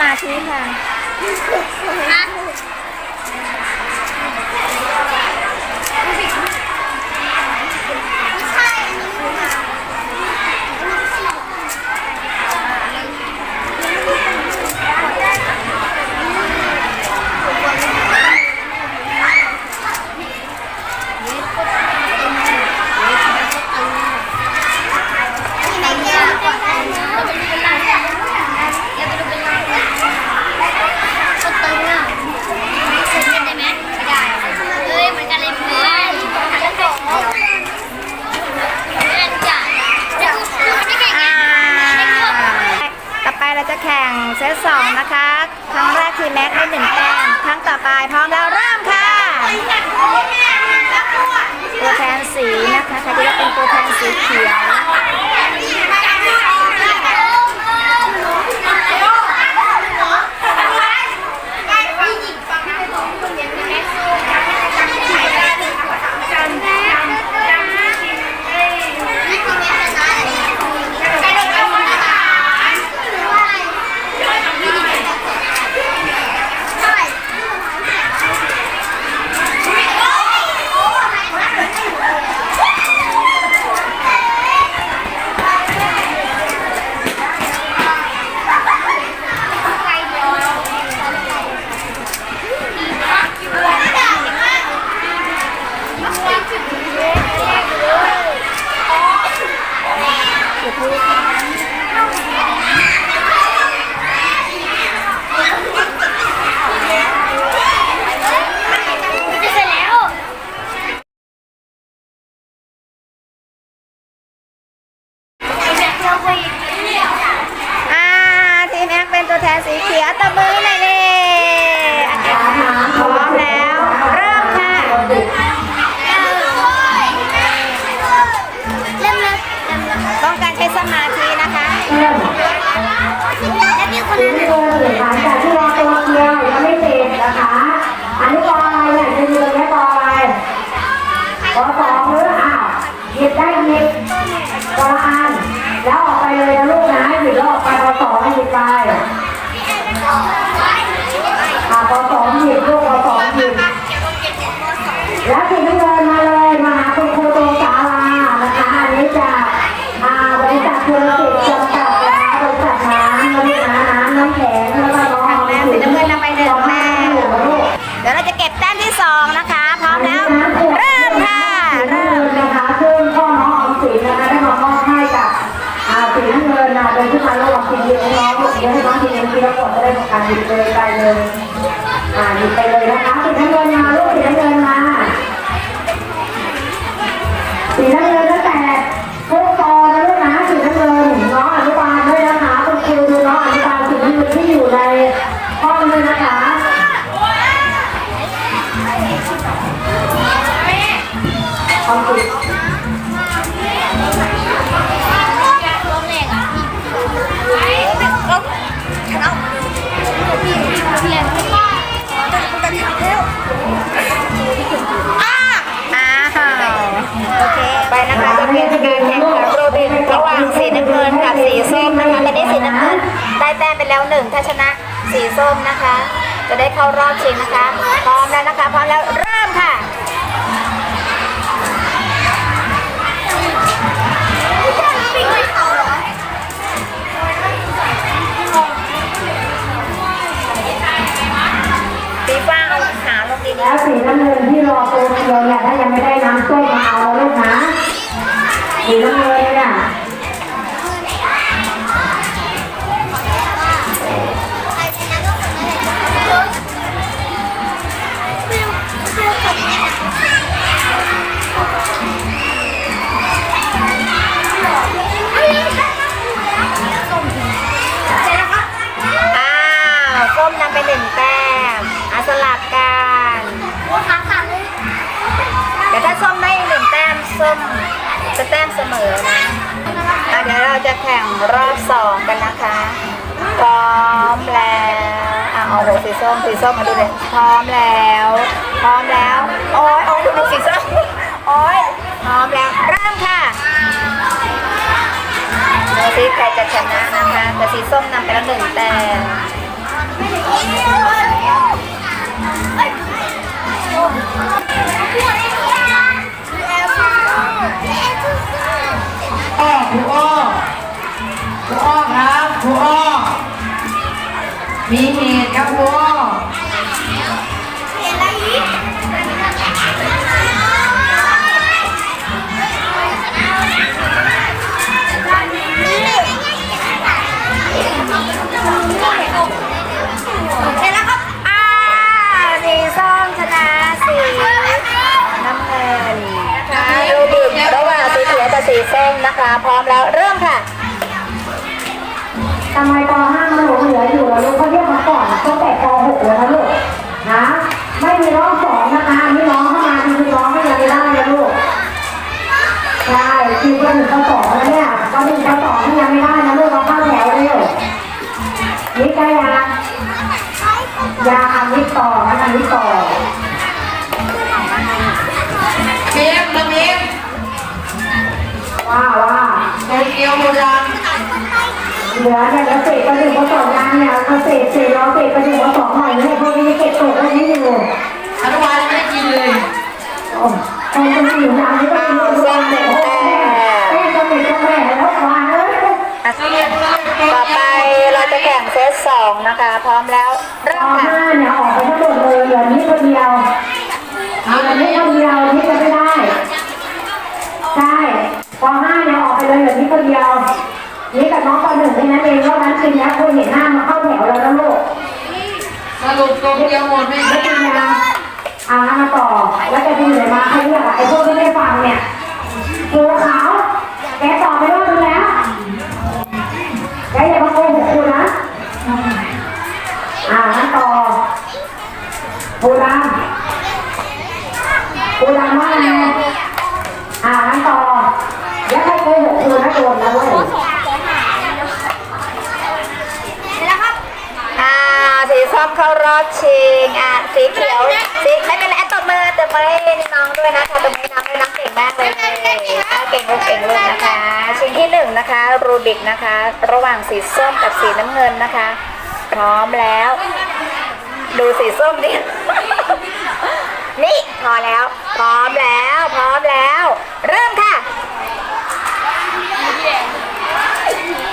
มาธิค่ะ อะหยิบเลยไปเลย อ่าหยิบไปเลยนะคะสีน้ำเงินมาลูกสีน้ำเงินมาสีน้ำเงินตั้งแต่พวกตอนะลูกนะสีน้ำเงินน้องอนุบาลด้วยนะคะคุณครูดูน้องอนุบาลถึงที่อยู่ใน นะคะจะเป็นการแข่งขันโรบินระหว่างสีน้ำเงินกับสีส้มนะคะและได้สีน้ำเงินได้แต้มไปแล้วหนึ่งถ้าชนะสีส้มนะคะ จะได้เข้ารอบชิงนะคะ พร้อมแล้วนะคะพร้อมแล้วเริ่มค่ะ แต้มเสมอนะเดี๋ยวเราจะแข่งรอบสองกันนะคะ พร้อมแล้วอะอาโหสีส้มสีส้มมาดูเลยพร้อมแล้ว พร้อมแล้วโอ้ยโอ้ยดูสีส้มโอ้ยพร้อมแล้วเริ่มค่ะดูสิใครจะชนะนะคะแต่สีส้มนำไปแล้วหนึ่งแต้มโอ้ อครูอ้อครูอ้อครับครูอ้อมีเหตุครับครูอ้อเส เริ่มค่ะทำไมป .5 มันหลงเหลืออยู่แล้วลูกเขาเรียกมาก่อนตั้งแต่ป .6 เลยนะลูกนะ ไม่มีรอบสองนะคะนี่น้องเข้ามาคือน้องไม่ยังไม่ได้นะลูกใช่คือก็หนึ่งก็สองแล้วเนี่ยก็หนึ่งก็สองที่ยังไม่ได้นะลูกเราเข้าแถวเร็วนี่ใกล้ยังยาอันนี้ต่อนะอันนี้ต่อเบียมนะเบียมว่าว่า โตเกียวโบราณเหลือเนี่ยเกษตรก็หนึ่งก็สองยางเนี่ยเกษตรเศษเราเศษก็หนึ่งก็สองหน่อยเนี่ยพวกนี้เก็บตกไว้นิดนึงอนุบาลยังไม่ได้กินเลยโอ้ตอนเป็นสี่ยางนี่ก็เป็นแม่แม่แม่ก็เป็นแม่แล้ววางเลยต่อไปเราจะแข่งเซตสองนะคะ พร้อมแล้วเริ่มค่ะห้าเนี่ยออกไปทั้งหมดเลยเหลือนี้คนเดียวเหลือนี้คนเดียวนี่จะไม่ได้ใช่ปห้าเนี่ย นี้คนเดียวนี่กับน้องปหนึ่งแค่นั้นเองเพราะนั้นทีนี้คุณเห็นหน้ามาเข้าแถวแล้วนะลูกสรุปโตเกียวหมดไหมไม่กินยาอ่ามาต่อแล้วแกจะอยู่ไหนมาใครเรียกอะไอ้พวกที่ไม่ฟังเนี่ยตัวขาว นะคะรูบิกนะคะ ระหว่างสีส้มกับสีน้ำเงินนะคะ พร้อมแล้ว ดูสีส้มดิ นี่พอแล้ว พร้อมแล้ว พร้อมแล้ว เริ่มค่ะ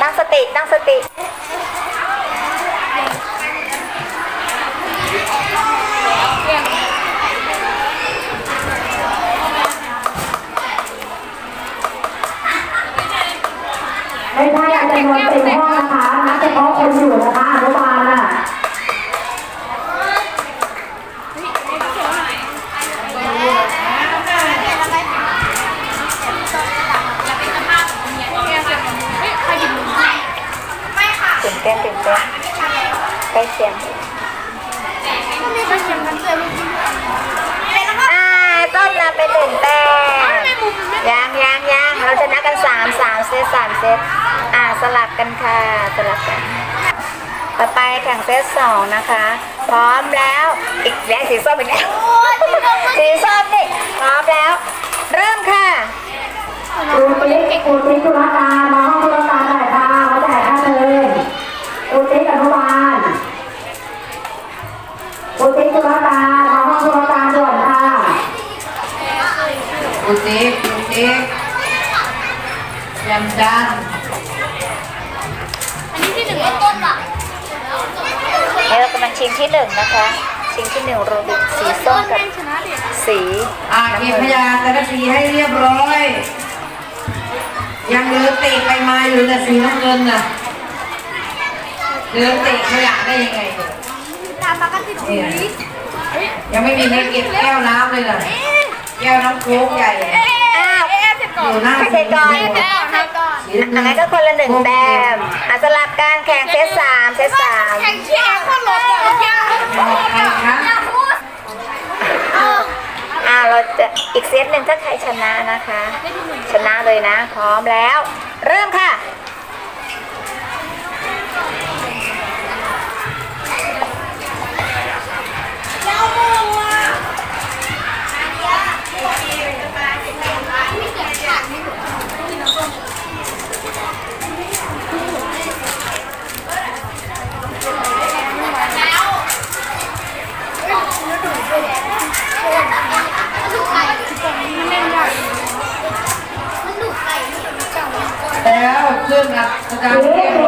ตั้งสติตั้งสติ ไม่ใช่อา จารย์นนท์เต็มห้องนะคะ นับเฉพาะคนอยู่นะคะอนุบาลน่ะตื่นเต้นตื่นเต้นใกล้เสียงอ่าต้นนำไปหนึ่งแต้มยังยังยังเราชนะกันสามสามเซตสามเซตอ่า สลับกันค่ะสลับกัน ต่อไปแข่งเซตสองนะคะ พร้อมแล้วอีกแล้วสีส้มอีกแล้วสีส้มนี่พร้อมแล้ว เริ่มค่ะครูติ๊กครูติ๊กธุรการมาห้องธุรการหน่อยค่ะมาจ่ายค่าเทอมครูติ๊กอนุบาลครูติ๊กธุรการมาห้องธุรการด่วนค่ะอุติกอุติกยำจันเอ้เรากำลั ชิงที่หนึ่งนะคะ ชิงที่หนึ่งโรบิกสีส้มกับสีอ่าเก็บพยานแต่ละสีให้เรียบร้อย ยังเหลือเตะไปมาอยู่แต่สีน้ำเงินน่ะเหลือเตะขยะได้ยังไงเนี่ยยังไม่มีใครเก็บแก้วน้ำเลยน่ะแก้วน้ำโค้กใหญ่อ้าวอยู่หน้าให้เสร็จก่อนอันนั้นก็คนละหนึ่งแต้มอะสลับการแข่งเซตสามเซตสามใครคะ อ่าเราจะอี กเซตหนึ่งถ้าใครชนะนะคะ ชนะเลยนะ พร้อมแล้ว เริ่มค่ะแล้